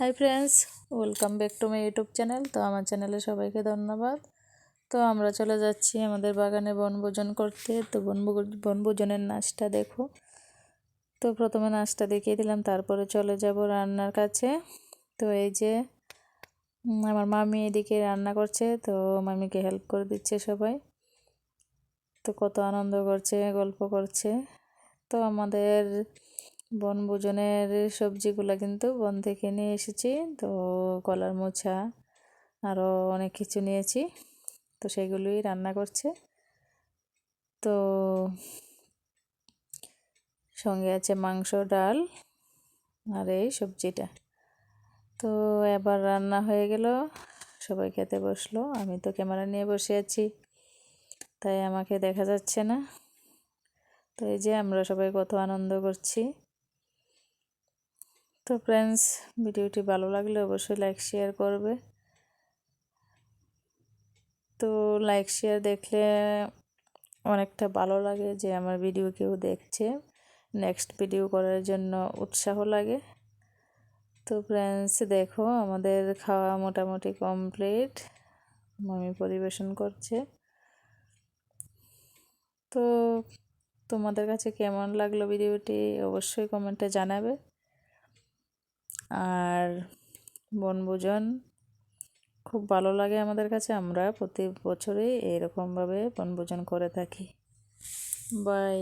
Hi friends welcome back to my YouTube channel তো আমার চ্যানেলে সবাইকে ধন্যবাদ। তো আমরা চলে যাচ্ছি আমাদের বাগানে বনভোজন করতে। তো বনভোজনের নাচটা দেখো। তো প্রথমে নাচটা দেখিয়ে দিলাম, তারপরে চলে যাব রান্নার কাছে। তো এই যে আমার মামি এদিকে রান্না করছে, তো মামিকে হেল্প করে দিচ্ছে সবাই। তো কত আনন্দ করছে, গল্প করছে। তো আমাদের বনভোজনের সবজিগুলো কিন্তু বন থেকে নিয়ে এসেছি। তো কলার মোছা আরও অনেক কিছু নিয়েছি। তো সেগুলোই রান্না করছে। তো সঙ্গে আছে মাংস, ডাল আর এই সবজিটা। তো এবার রান্না হয়ে গেল। সবাই খেতে বসল। আমি তো ক্যামেরা নিয়ে বসে আছি, তাই আমাকে দেখা যাচ্ছে না। তো এই যে আমরা সবাই কত আনন্দ করছি। তো ফ্রেন্ডস ভিডিওটি ভালো লাগলে অবশ্যই লাইক শেয়ার করবে। তো লাইক শেয়ার দেখলে অনেকটা ভালো লাগে যে আমার ভিডিও কেউ দেখছে। নেক্সট ভিডিও করার জন্য উৎসাহ লাগে। তো ফ্রেন্ডস দেখো আমাদের খাওয়া মোটামুটি কমপ্লিট মামি পরিবেশন করছে। তো তোমাদের কাছে কেমন লাগল ভিডিওটি অবশ্যই কমেন্টে জানাবে। আর বনভোজন খুব ভালো লাগে আমাদের কাছে। আমরা প্রতি বছরই এরকমভাবে বনভোজন করে থাকি। বাই